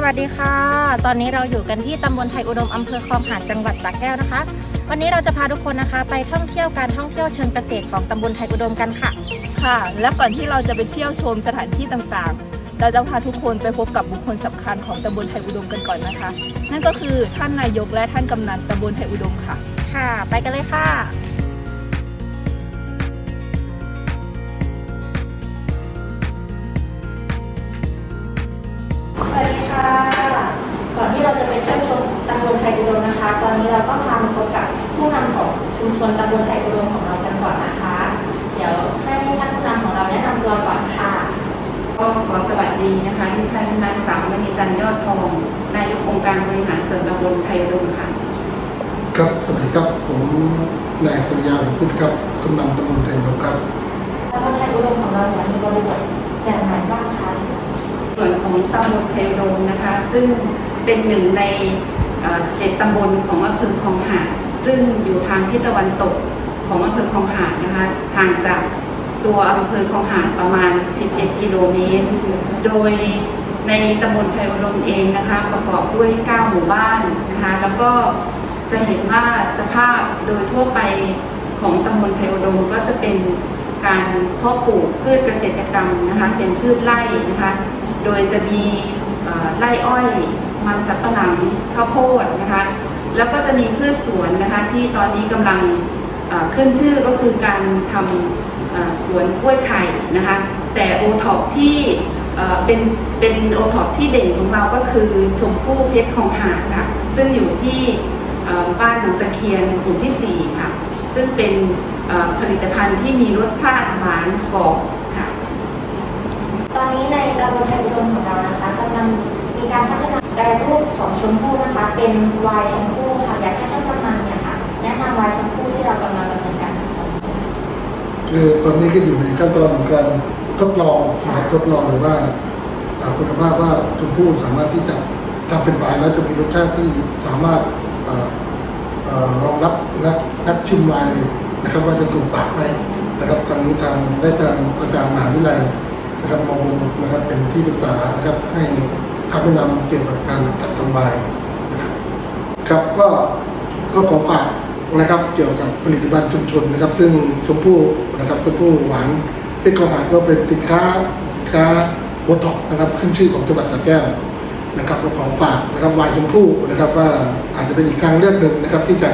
สวัสดีค่ะ ตอนนี้เราอยู่กันที่ตำบลไทยอุดมอำเภอคลองหาดจังหวัดสระแก้วนะคะ วันนี้เราจะพาทุกคนนะคะ ไปท่องเที่ยวการท่องเที่ยวเชิงเกษตรของตำบลไทยอุดมกันค่ะ ค่ะ และก่อนที่เราจะไปเที่ยวชมสถานที่ต่างๆ เราจะพาทุกคนไปพบกับบุคคลสำคัญของตำบลไทยอุดมกันก่อนนะคะ นั่นก็คือท่านนายกและท่านกำนันตำบลไทยอุดมค่ะ ค่ะ ไปกันเลยค่ะ ค่ะ ก่อนที่เราจะไปเที่ยวชมตำบลไทยอุดมนะคะ ตอนนี้เราก็พามาพบกับผู้นำของชุมชนตำบลไทยอุดมของเรากันก่อนนะคะ เดี๋ยวให้ท่านผู้นำของเราแนะนำตัวก่อนค่ะก็ขอสวัสดีนะคะดิฉันนางสาวมณีจันทร์ยอดทองนายกองค์การบริหารส่วนตำบลไทยอุดมค่ะ ครับสวัสดีครับผมนายสุริยาหงพุทธครับกำนันตำบลไทยนกครับตำบลไทยอุดมของเราเนี่ยมีบริบทอย่างไรบ้างคะ ส่วนของตำบลไทยอุดมนะคะ ซึ่งเป็นหนึ่งในเอ่อเจ็ดตำบลของอำเภอคลองหาดซึ่งอยู่ทางทิศตะวันตกของอำเภอคลองหาดนะคะห่างจากตัวอำเภอคลองหาดประมาณ 11 กิโลเมตร โดยในตำบลไทยอุดมเองนะคะ ประกอบด้วย 9 หมู่บ้านนะคะ แล้วก็จะเห็นว่าสภาพโดยทั่วไปของตำบลไทยอุดมก็จะเป็นการเพาะปลูกพืชเกษตรกรรมนะคะ เป็นพืชไร่นะคะ โดยจะมีไร่อ้อยมันสับปะหลังข้าวโพดนะคะแล้วก็จะมีพืชสวนนะคะที่ตอนนี้กำลังขึ้นชื่อก็คือการทำสวนกล้วยไข่นะคะแต่โอท็อปที่เป็นเป็นโอท็อปที่เด่นของเราก็คือชมพู่เพชรของหาดค่ะซึ่งอยู่ที่บ้านหนองตะเคียนกลุ่มที่ 4 ค่ะ ซึ่งเป็นผลิตภัณฑ์ที่มีรสชาติหวานกรอบ ตอนนี้ในตำบลไทยอุดมของเรานะคะกำลังมีการพัฒนาแปรรูปของชมพู่นะคะ เป็นไวน์ชมพู่ค่ะอยากให้ท่านกำนันเนี่ยค่ะแนะนำไวน์ชมพู่ที่เรากำลังดำเนินการอยู่คือตอนนี้ก็อยู่ในขั้นตอนของการทดลองนะครับทดลองหรือว่าอ่าคุณภาพว่าชมพู่สามารถที่จะทำเป็นไวน์แล้วจะมีรสชาติที่สามารถเอ่อเอ่อรองรับนักนักชิมไวน์นะครับว่าจะถูกปากไหมนะครับตอนนี้ทางได้ทางอาจารย์มหาวิทยาลัย นะครับมองนะครับเป็นที่ปรึกษานะครับให้คำแนะนำเกี่ยวกับการจัดทำไวน์นะครับครับก็ก็ขอฝากนะครับเกี่ยวกับผลิตภัณฑ์ชุมชนนะครับ ซึ่งชมพู่นะครับชมพู่หวานเพชรกองหาก็เป็นสินค้าสินค้าโอท็อปนะครับขึ้นชื่อของจังหวัดสระแก้วนะครับก็ขอฝากนะครับวายชมพู่นะครับว่าอาจจะเป็นอีกทางเลือกหนึ่งนะครับ ที่จะ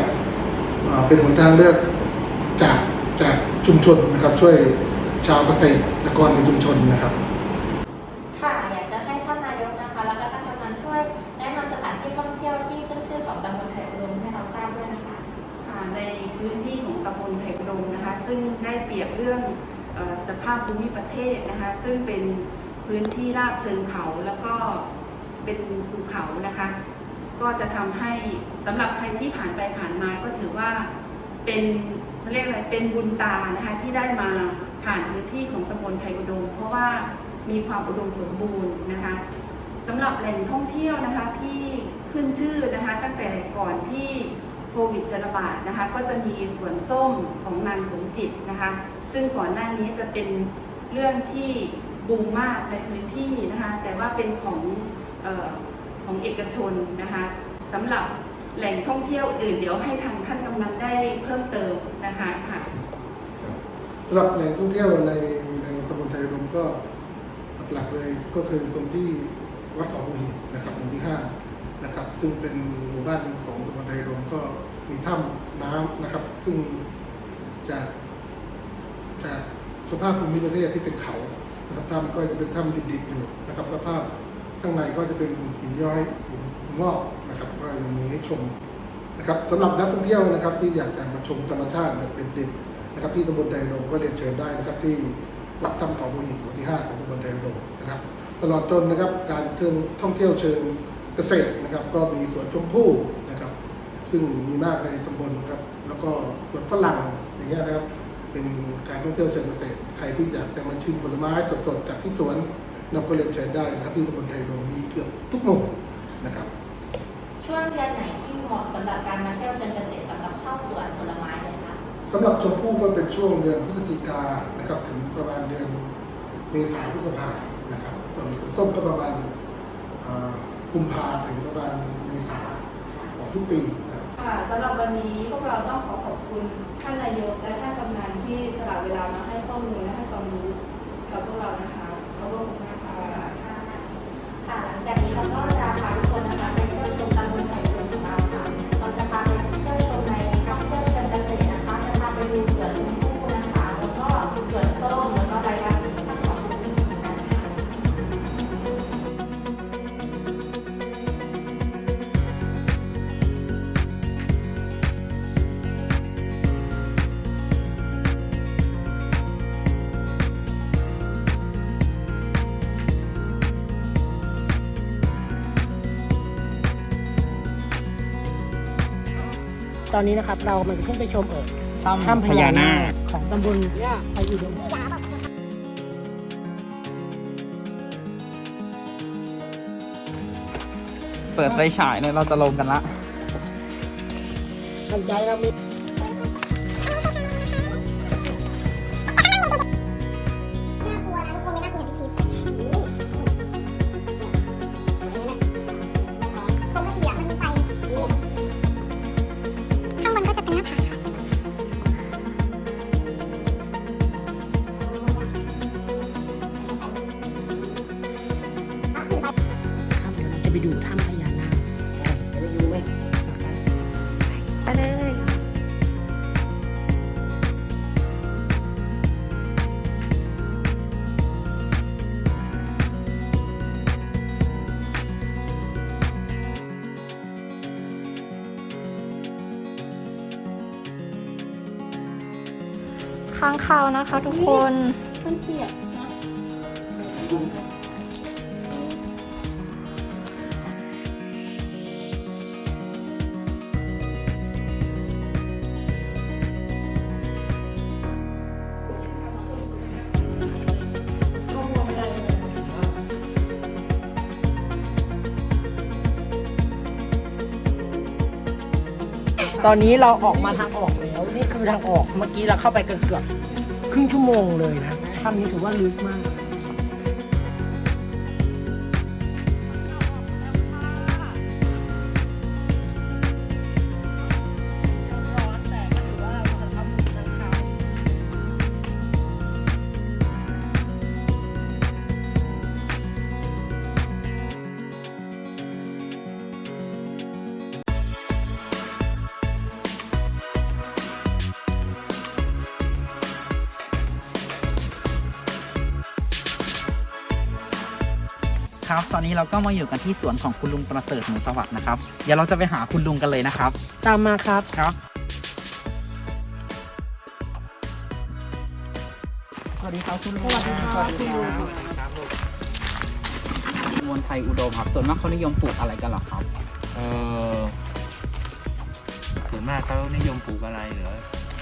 เป็นหนทางเลือกจากจากชุมชนนะครับช่วย ชาวเกษตรกรในชุมชนนะครับ ค่ะอยากจะให้ท่านนายกนะคะ แล้วก็ท่านกำนันช่วยแนะนำสถานที่ท่องเที่ยวที่ขึ้นชื่อของตำบลไทยอุดมให้เราทราบด้วยนะคะ ค่ะในพื้นที่ของตำบลไผ่อุดมนะคะ ซึ่งได้เปรียบเรื่องเออสภาพภูมิประเทศนะคะ ซึ่งเป็นพื้นที่ราบเชิงเขาแล้วก็เป็นภูเขานะคะ ก็จะทำให้สำหรับใครที่ผ่านไปผ่านมาก็ถือว่าเป็นเขาเรียกอะไรเป็นบุญตานะคะที่ได้มา ผ่านพื้นที่ของตำบลไทยอุดม เพราะว่ามีความอุดมสมบูรณ์นะคะสำหรับแหล่งท่องเที่ยวนะคะที่ขึ้นชื่อนะคะตั้งแต่ก่อนที่โควิดจะระบาดนะคะก็จะมีสวนส้มของนางสมจิตนะคะซึ่งก่อนหน้านี้จะเป็นเรื่องที่บูมมากในพื้นที่นะคะแต่ว่าเป็นของเออของเอกชนนะคะสำหรับแหล่งท่องเที่ยวอื่นเดี๋ยวให้ทางท่านกำนันได้เพิ่มเติมนะคะค่ะ หรับแหล่งท่องเที่ยวในในตำบลไทยอุดมก็หลักเลยก็คือตรงที่วัดเขาหัวหินนะครับหมู่ที่ห้านะครับซึ่งเป็นหมู่บ้านของตำบลไทยอุดมก็มีถ้ำน้ำนะครับ ซึ่งจากจากสภาพภูมิประเทศที่เป็นเขานะครับถ้ำก็จะเป็นถ้ำดิบๆอยู่นะครับสภาพข้างในก็จะเป็นหินย้อยหินงอกนะครับก็ยังมีให้ชมนะครับสำหรับนักท่องเที่ยวนะครับที่อยากจะมาชมธรรมชาติแบบเด่นๆ นะครับที่ตำบลไดโดมก็เรียนเชิญได้นะครับที่วัดถ้ำเขาบุหินหมู่ที่ 5 ของตำบลไดโดมนะครับตลอดจนนะครับการเทิงท่องเที่ยวเชิงเกษตรนะครับ ก็มีสวนชมพู่นะครับ ซึ่งมีมากในตำบลครับแล้วก็สวนฝรั่งอย่างเงี้ยนะครับเป็นการท่องเที่ยวเชิงเกษตร ใครที่อยากจะมาชิมผลไม้สดๆจากที่สวนนำก็เรียนเชิญได้นะครับที่ตำบลไดโดมมีเกือบทุกหมู่นะครับ ช่วงเดือนไหนที่เหมาะสำหรับการมาเที่ยวเชิงเกษตรสำหรับเข้าสวนผลไม้ สำหรับชมพู่ก็เป็นช่วงเดือนพฤศจิกานะครับ ถึงประมาณเดือนเมษาพฤษภานะครับส่วนส้มก็ประมาณกุมภาถึงประมาณเมษาของทุกปีค่ะสำหรับวันนี้พวกเราต้องขอขอบคุณท่านนายกและท่านกำนันที่สละเวลามาให้ข้อมูลและให้ความรู้กับพวกเรานะคะขอบคุณ ตอนนี้นะครับ เรามันขึ้นไปชมเอิบถ้ำถ้ำพพญาญานานาคคของตำบลไผ่อุดมเปิดไฟฉายเลยเราจะลงกันละทำใจเรามี จะไปดูถ้ำพญานาคไปดูไหมไปเลยข้างเขานะคะทุกคน มันเปียก ตอนนี้เราออกมาทางออกแล้วนี่คือทางออกเมื่อกี้เราเข้าไปเกือบครึ่งชั่วโมงเลยนะถ้ำนี้ถือว่าลึกมาก ครับ ตอนนี้เราก็มาอยู่กันที่สวนของคุณลุงประเสริฐหมูสวัสดิ์นะครับ เดี๋ยวเราจะไปหาคุณลุงกันเลยนะครับ ตามมาครับ ครับ สวัสดีครับคุณลุงสวัสดีครับคุณลุงครับมวลไทยอุดมครับ ส่วนมากเขานิยมปลูกอะไรกันเหรอครับ เออส่วนมากเขานิยมปลูกอะไรเหรอ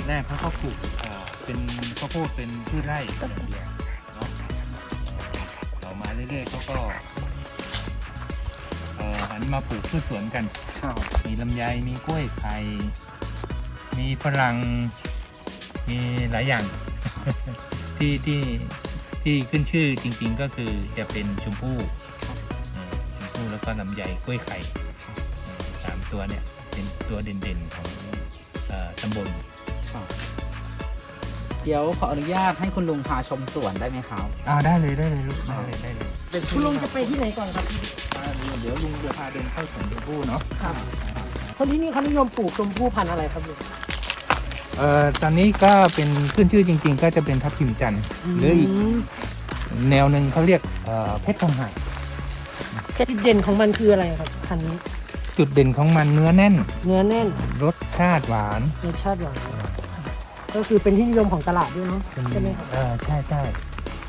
แรกเขาก็ปลูกเอ่อเป็นข้าวโพดเป็นพืชไร่อย่างเดียวเนาะเอ่อต่อมาเรื่อยๆเขาก็เอ่อ หันมาปลูกพืชสวนกัน ครับมีลำไยมีกล้วยไข่มีฝรั่งมีหลายอย่าง ที่ที่ที่ขึ้นชื่อจริง ๆ ก็คือจะเป็นชมพู่เอ่อชมพู่แล้วก็ลำไยกล้วยไข่สามตัวเนี่ยเป็นตัวเด่นๆของเออตำบล ครับเดี๋ยวขออนุญาตให้คุณลุงพาชมสวนได้ไหมครับ อ่าได้เลยได้เลยลูกได้เลยได้เลย คุณลุงจะไปที่ไหนก่อนครับอ่า เดี๋ยวลุงจะพาเดินเข้าสวนชมพู่เนาะครับ คนที่นี่เขานิยมปลูกชมพู่พันธุ์อะไรครับลุง เอ่อตอนนี้ก็เป็นขึ้นชื่อจริง ๆ ก็จะเป็นทับทิมจันทร์หรืออีกมแนวหนึ่งเขาเรียกเอ่อเพชรทองหายจุดเด่นของมันคืออะไรครับพันธุ์นี้จุดเด่นของมันเนื้อแน่น เนื้อแน่นรสชาติหวานรสชาติหวานก็คือเป็นที่นิยมของตลาดด้วยเนาะเป็นใช่ไหมครับเออใช่ใช่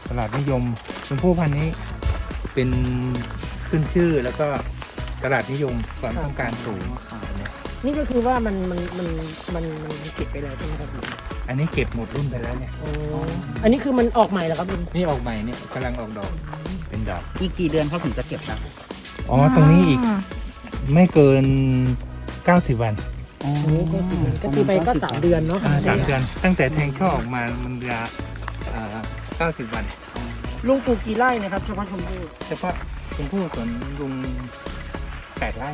ตลาดนิยมชมพู่พันธุ์นี้เป็น ขึ้นชื่อแล้วก็ตลาดนิยมความต้องการสูงเนี่ยนี่ก็คือว่ามันมันมันมันมันเก็บไปแล้วใช่ไหมครับลุงอันนี้เก็บหมดรุ่นไปแล้วเนี่ย อ๋ออันนี้คือมันออกใหม่แล้วครับลุงนี่ออกใหม่เนี่ยกำลังออกดอก เป็นดอก อีกกี่เดือนเขาถึงจะเก็บได้อ๋อ ตรงนี้อีกไม่เกิน 90 วันอ๋ออันนี้ก็คือก็คือไปก็สามเดือนเนาะอ่าสามเดือน ตั้งแต่แทงช่อออกมา มันจะอ่า90วัน ลุงปลูกกี่ไร่เนะครับเฉพาะชมพู่เฉพาะ ชมพู่สวนลุงแปดไร่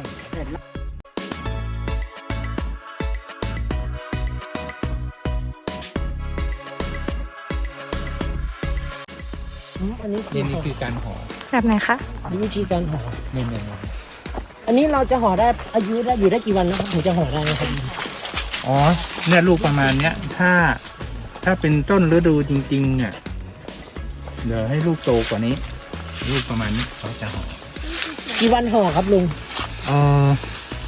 อืมอันนี้คือนี่ห่นี่อคือการห่อแบบไหนคะนี่วิธีการห่อไม่ไม่ไม่อันนี้เราจะห่อได้อายุได้อยู่ได้กี่วันนะครับถึงจะห่อได้นะครับ อ๋อ เนี่ยลูกประมาณเนี้ย ถ้า ถ้าเป็นต้นฤดูจริงๆเนี่ยเดี๋ยวให้ลูกโตกว่านี้ ลูกประมาณนี้เขาจะห่อกี่วันห่อครับลุงเออ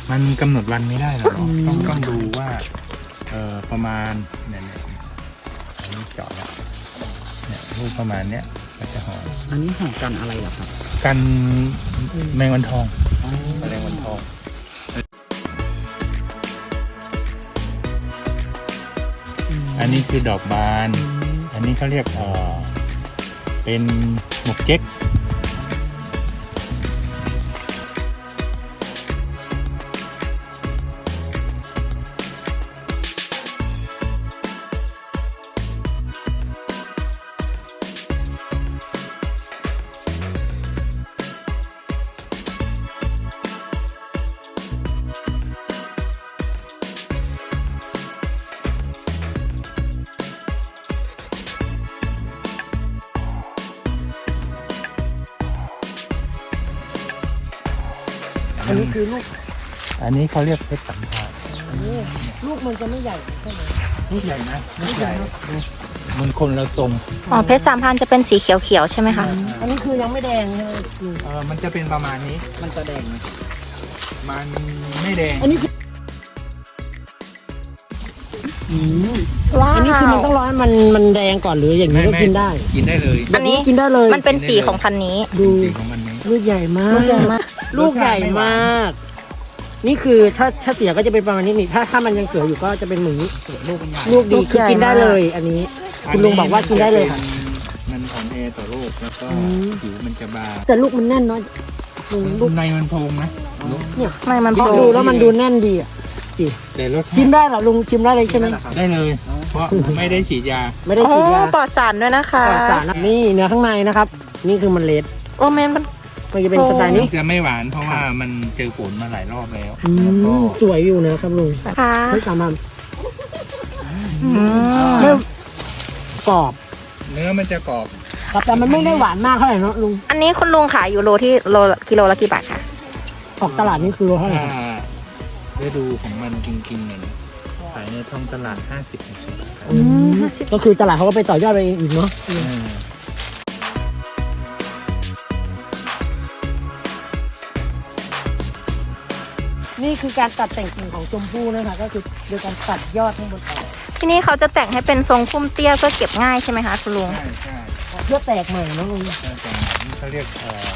มันกำหนดวันไม่ได้หรอกอืมต้องต้องดูว่าเออประมาณเนี่ยเนี่ยอันนี้เจาะแล้วเนี่ยลูกประมาณเนี้ยก็จะห่ออันนี้ห่อกันอะไรเหรอครับ กันแมงวันทองแมลงวันทองอันนี้คือดอกบาน อันนี้เขาเรียกเออเป็นหมกเจ๊ก อันนี้คือลูก อันนี้เขาเรียกเพชรสัมภารโอ้ลูกมันจะไม่ใหญ่ใช่ไหมลูกใหญ่นะลูกใหญ่มันคนละทรงอ๋อเพชรสามพันจะเป็นสีเขียวๆใช่ไหมคะอันนี้คือยังไม่แดงใช่ไหมลุงเออมันจะเป็นประมาณนี้มันจะแดงไหมมันไม่แดงอันนี้คืออืมว้าวอันนี้คือมันต้องรอให้มันมันแดงก่อนหรืออย่างนี้ก็กินได้ กินได้เลย อันนี้แบบกินได้เลย มันเป็นสีของพันธุ์นี้ ดูสีของมันนี้ลูกใหญ่มากลูกใหญ่มาก ลูกใหญ่มาก นี่คือถ้าถ้าเสียก็จะเป็นประมาณนี้นี่ถ้าถ้ามันยังเสืออยู่ก็จะเป็นเหมือนนี้ลูกมันใหญ่ลูกดีลูกคือใหญ่กินได้มากเลย อันนี้ คุณลุงบอกว่ากินได้เลยค่ะ มันอ่อนแอต่อโรคแล้วก็อืมผิวมันจะบางแต่ลูกมันแน่นเนาะลุงลูกในมันโพงนะลูกเนี่ยไม่มันพอโผดูล่แล้วมันดูแน่นดีอะแต่รสชิมได้เหรอลุงชิมได้เลยใช่ไหมได้เลย เพราะไม่ได้ฉีดยา ไม่ได้โอ้ฉีดยาปลอดสารด้วยนะคะปลอดสารนะนี่เนื้อข้างในนะครับ นี่คือมันเล็ดโอ้แมนมัน มันจะเป็นโอ้สไตล์นี้จะไม่หวานเพราะว่ามันเจอฝนมาหลายรอบแล้วอืแล้วก็มสวยอยู่นะครับลุงค่ะไม่สามารถอืมไม่กรอบเนื้อมันจะกรอบครับแต่มันไม่ได้หวานมากเท่าไหร่เนาะลุงอันนี้คุณลุงขายอยู่โลที่โลละกิโลละกี่บาทคะออกตลาดนี่คือโลเท่าไหร่ถ้าครับฤดูของมันจริงๆเนี่ยนะขายในท้องตลาด 50ถึงสิบครับอืมก็คือตลาดเขาก็ไปต่อยอดไปเองอีกเนาะเออ นี่คือการตัดแต่งกิ่งของชมพู่นะคะ ก็คือโดยการตัดยอดข้างบนออกที่นี่เขาจะแต่งให้เป็นทรงพุ่มเตี้ยเพื่อเก็บง่ายใช่ไหมคะคุณลุง ใช่ใช่เพื่อแตกใหม่เนาะลุงใช่แต่นี่เขาเรียกเอ่อ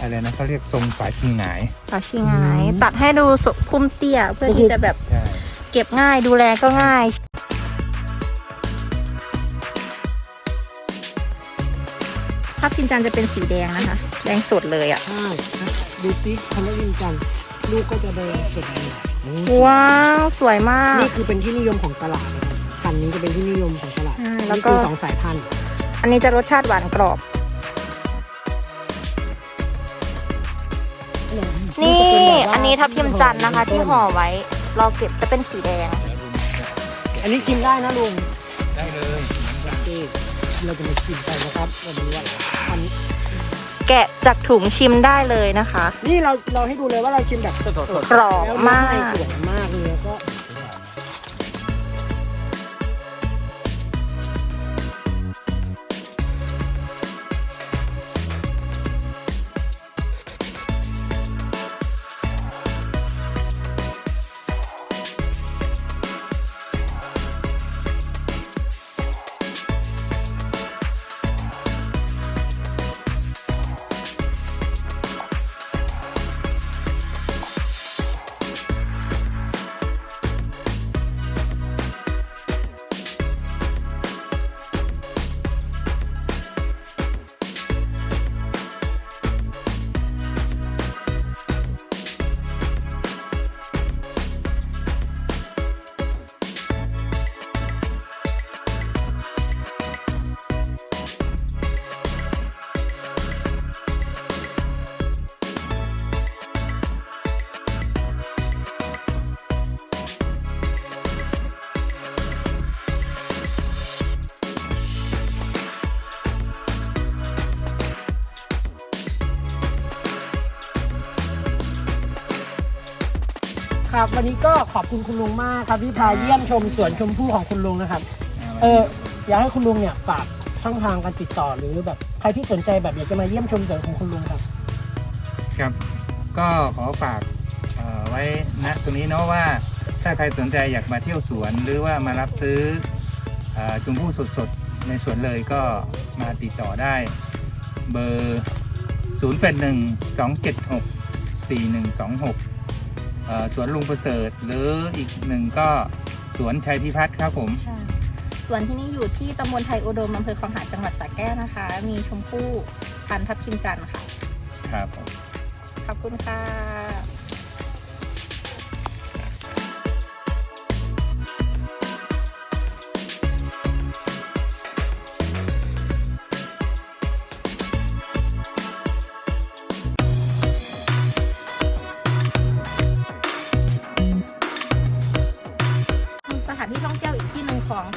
อะไรนะเขาเรียกทรงฝาชิงหงายฝาชิงหายตัดให้ดูสุพุ่มเตี้ยเพื่อที่จะแบบใช่เก็บง่ายดูแลก็ง่าย ถ้าพินจันทร์จะเป็นสีแดงนะคะ แดงสดเลยอะ ใช่นะดูติ๊กทำให้ยินกัน ลูกก็จะแดงสดดีนี่ว้าว สวยมาก นี่คือเป็นที่นิยมของตลาดนะครับพันธุ์นี้จะเป็นที่นิยมของตลาดใช่แล้วนี่ก็ คือสองสายพันธุ์อันนี้จะรสชาติหวานกรอบ นี่อันนี้ทับทิมจันทร์นะคะ ที่ห่อไว้ รอเก็บจะเป็นสีแดง อันนี้กินได้นะลุงได้เลยเหมือนกันนี่เราจะมาชิมกันนะครับวันนี้ว่าอัน แกะจากถุงชิมได้เลยนะคะ นี่เราเราให้ดูเลยว่าเราชิมแบบสดๆกรอบแล้วมากไสวยมากเลยแล้วก็ ครับ วันนี้ก็ขอบคุณคุณลุงมากครับที่พาเยี่ยมชมสวนชมพู่ของคุณลุงนะครับ เอออยากให้คุณลุงเนี่ยฝากช่องทางการติดต่อหรือแบบใครที่สนใจแบบอยากจะมาเยี่ยมชมสวนของคุณลุงครับ ครับ ก็ขอฝากเอ่อไว้ณตรงนี้เนาะว่าถ้าใครสนใจอยากมาเที่ยวสวน หรือว่ามารับซื้อเออชมพู่สดๆ ในสวนเลยก็มาติดต่อได้ เบอร์ 0 8 1 2 7 6 4 1 2 6เอ่อ สวนลุงประเสริฐ หรืออีกหนึ่งก็สวนชัยพิพัฒน์ครับผมค่ะส่วนที่นี่อยู่ที่ตำบลไทยอุดมอำเภอคลองหาดจังหวัดสระแก้วนะคะ มีชมพู่พันธุ์ทับทิมจันทร์ค่ะ ครับผม ขอบคุณค่ะ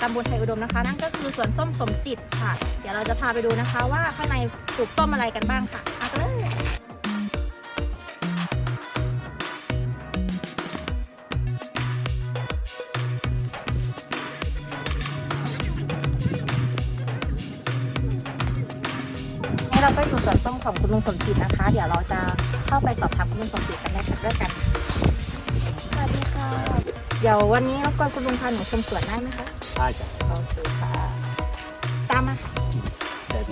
ำบลไทยอุดมนะคะ นั่นก็คือสวนส้มสมจิตค่ะ เดี๋ยวเราจะพาไปดูนะคะว่าข้างในปลูกส้มอะไรกันบ้างค่ะมากันเลยนี่เราก็อยู่สวนส้มของคุณลุงสมจิตนะคะ เดี๋ยวเราจะเข้าไปสอบถามคุณลุงสมจิตกันได้ด้วยกัน สวัสดีค่ะ เดี๋ยววันนี้รบกวนคุณลุงพาหนูชมสวนได้ไหมคะ ได้จ้ะโอเคค่ะ ตามมาค่ะเดิน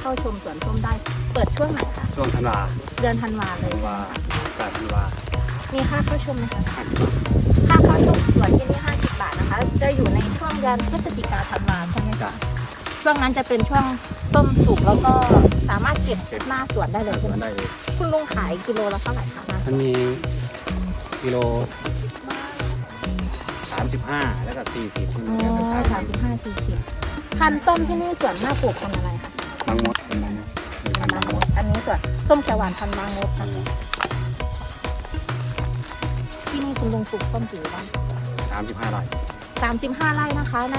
เข้าชมสวนส้มได้ เปิดช่วงไหนคะ ช่วงธันวาเดือนธันวาเลยธันวาปลายธันวามีค่าเข้าชมไหมคะค่าเข้าชมสวนที่นี่50 บาทนะคะ จะอยู่ในช่วงเดือนพฤศจิกาธันวาใช่ไหมคะ ช่วงนั้นจะเป็นช่วงต้มสุกแล้วก็สามารถเก็บหน้าสวนได้เลยสใช่ไหวมนได้เลย คุณลุงขายกิโลละเท่าไหร่คะหน้าสมัวนนมีกิโล สามสิบห้าแล้วก็สี่สิบอ๋แล้วก็อสามสามสิบห้าสี่สิบพันธุ์ส้มที่นี่ส่วนมากปลูกพันธุ์อะไรคะบางมดเป็นมันมีพันธุ์บางมดอันนี้ส่วนส้มเขียวหวานพันธุ์บางมดค่ะที่นี่คุณลุงปลูกส้มกี่ไร่สามสิบห้าไร่สามสิบห้าไร่นะคะ ใน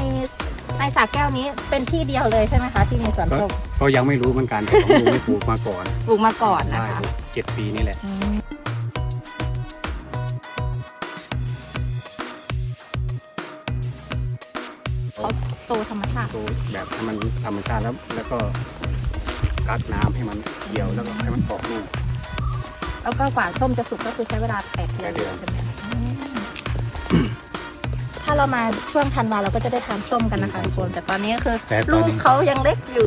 ในสระแก้วนี้เป็นที่เดียวเลยใช่ไหมคะ ที่มีสวนก็ส้มก็ยังไม่รู้เหมือนกันแต่ผมดูไม่ปลูกมาก่อนปลูกมาก่อนนะได้คะ เจ็ดปีนี่แหละ อืม เขาโตธรรมชาติปลูกแบบให้มันธรรมชาติแล้ว แล้วก็กักน้ำให้มันเกี่ยวแล้วก็ให้มันออกลูก แล้วก็กว่าส้มจะสุกก็คือใช้เวลาแปดเดือนแปดเดือน ใช่ไหมอืมถ้าเรามาช่วงธันวาเราก็จะได้ทานส้มกันนะคะทุกคนแต่ตอนนี้ก็คือ แต่ตลูอนกนี้เขายังเล็กอยู่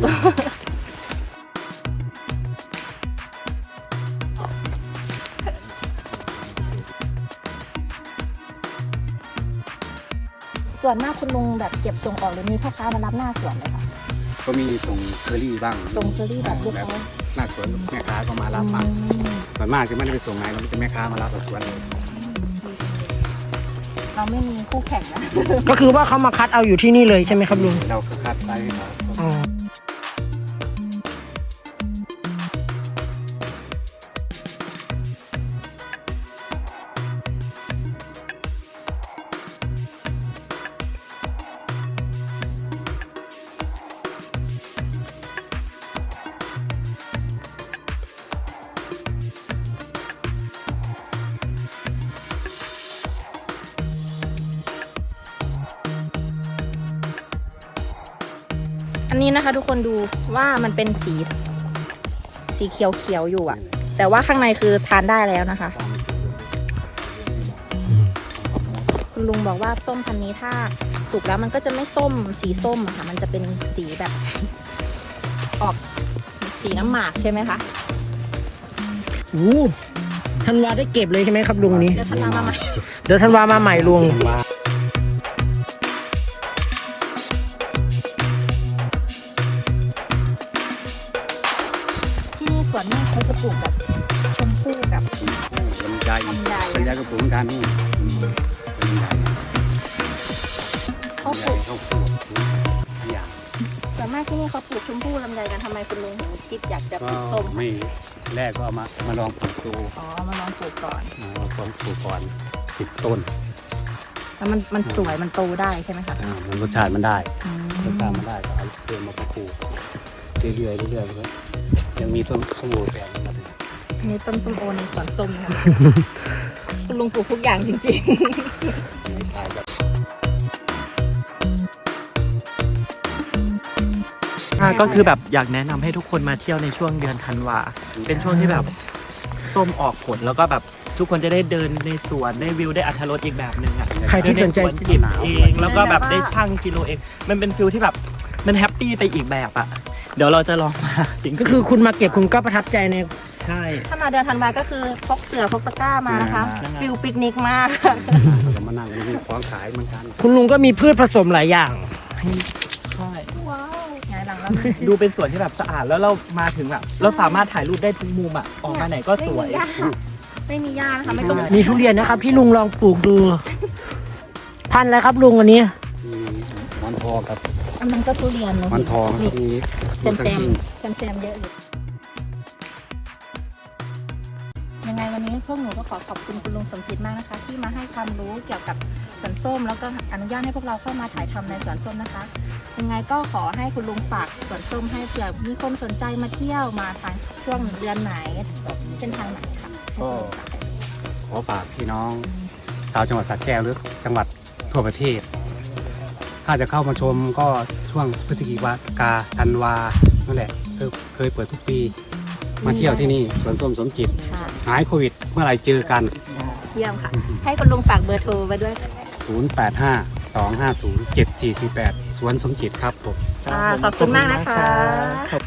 วนมากคุณลุงแบบเก็บส่งออกหรือมีพ่อค้ามารับหน้าสวนเลยค่ะก็มีส่งเคอรี่บ้างส่งเชอรี่แบบลูกแบบเขาหน้าสวนแม่ค้าก็มารับมาอืมส่วนมากจะไม่ได้ไปส่งไหนเราจะแม่ค้ามารับกับสวนเลยเราไม่มีคู่แข่งนะ ก็คือว่าเขามาคัดเอาอยู่ที่นี่เลยใช่ไหมครับลุงเราก็คัดไปให้เขาอ๋อ นนี้นะคะ ทุกคนดูว่ามันเป็นสี สีเขียวเขียวๆอยู่อะแต่ว่าข้างในคือทานได้แล้วนะคะ คุณลุงบอกว่าส้มพันธุ์นี้ถ้าสุกแล้วมันก็จะไม่ส้มสีส้มอะค่ะ มันจะเป็นสีแบบ ออกสีน้ำหมากใช่ไหมคะโอ้ธันวาได้เก็บเลยใช่ไหมครับลุงนี้ เดี๋ยวทันมามาใหม่ เดี๋ยวธันวามาใหม่ลุงที่ คุณลุงถึงคิดอยากจะปก็ลูกส้ม ไม่แรกก็เอามามาลองปลูกดูอ๋อมาลองปลูกก่อนเอาลองปลูกก่อนสิบต้นแล้วมันมันสวยมันโตได้ใช่ไหมคะอ่ามันรสชาติมันได้อืมรสชาติมันได้ก็เอาเติมมาปลูกเรื่อยๆเรื่อยๆมันก็ยังมีต้นสมุนแปลงนะครับนี่ต้นส้มโอในสวนส้มนะคะ คุณลุงปลูกทุกอย่างจริง ก็คือแบบอยากแนะนำให้ทุกคนมาเที่ยวในช่วงเดือนธันวา เป็นช่วงที่แบบส้มออกผลแล้วก็แบบทุกคนจะได้เดินในสวนได้วิวได้อัธรสอีกแบบหนึ่งอะใครที่สนใจ เดิใสวนเก็บเองแล้วก็แบบได้ช่างกิโลเอง มันเป็นฟิลที่แบบมันแฮปปี้ไปอีกแบบอะ เดี๋ยวเราจะลองมาจริงก็คือคุณมาเก็บคุณก็ประทับใจใน ใช่ๆถ้ามาเดือนธันวาก็คือพกเสือพกตะกร้ามานะคะฟิลปิกนิกมากเรามานั่งนี่ของขายเหมือนกัน คุณลุงก็มีพืชผสมหลายอย่างใช่ไงหลังแล้ว ดูเป็นสวนที่แบบสะอาดแล้วเรามาถึงแบบเราสามารถถ่ายรูปได้ทุกมุมอะออกมาไหนก็สวย ไม่มีหญ้านะคะไม่ต้องมีทุเรียนนะครับ พี่ลุงลองปลูกดู พันธุ์อะไรครับลุงอันนี้มีหมอนทองครับอันนั้นก็ทุเรียนเนอะหมอนทองครับมีเต็มสักเต็มทีเต็มเต็มๆเยอะอยู่ วันนี้พวกหนูก็ขอขอบคุณคุณลุงสมคิดมากนะคะ ที่มาให้ความรู้เกี่ยวกับสวนส้ม แล้วก็อนุญาตให้พวกเราเข้ามาถ่ายทำในสวนส้มนะคะ ยังไงก็ขอให้คุณลุงฝากสวนส้มให้เผื่อมีคนสนใจมาเที่ยวมาทางช่วงเดือนไหนเส้นทางไหนค่ะให้คุณลุงฝากขอฝากพี่น้องชาวจังหวัดสระแก้วหรือจังหวัดทั่วประเทศ ถ้าจะเข้ามาชมก็ช่วงพฤศจิกาธันวานั่นแหละเคยเปิดทุกปี มาเที่ยวที่นี่สวนส้มสมจิต ค่ะหายโควิดเมื่อไหร่เจอกัน เยี่ยมค่ะ ให้คุณลุงฝากเบอร์โทรไว้ด้วยค่ะ085 250 7448 สวนสมจิตครับผมอ่าขอบคุณมากนะคะเป็น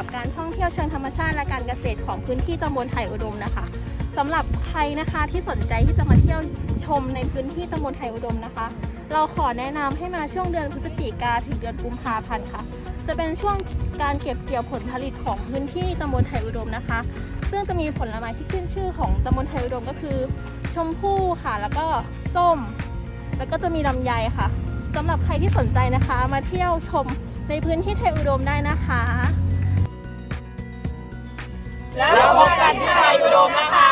รับการท่องเที่ยวเชิงธรรมชาติและการเกษตรของพื้นที่ตำบลไทยอุดมนะคะสำหรับใครนะคะที่สนใจที่จะมาเที่ยวชมในพื้นที่ตำบลไทยอุดมนะคะ เราขอแนะนำให้มาช่วงเดือนพฤศจิกาถึงเดือนกุมภาพันธ์ค่ะ จะเป็นช่วงการเก็บเกี่ยวผลผลิตของพื้นที่ตำบลไทยอุดมนะคะ ซึ่งจะมีผลไม้ที่ขึ้นชื่อของตำบลไทยอุดมก็คือ ชมพู่ค่ะ แล้วก็ส้ม แล้วก็จะมีลำไยค่ะสำหรับใครที่สนใจนะคะ มาเที่ยวชมในพื้นที่ไทยอุดมได้นะคะ แล้วพบกันที่ไทยอุดมนะคะ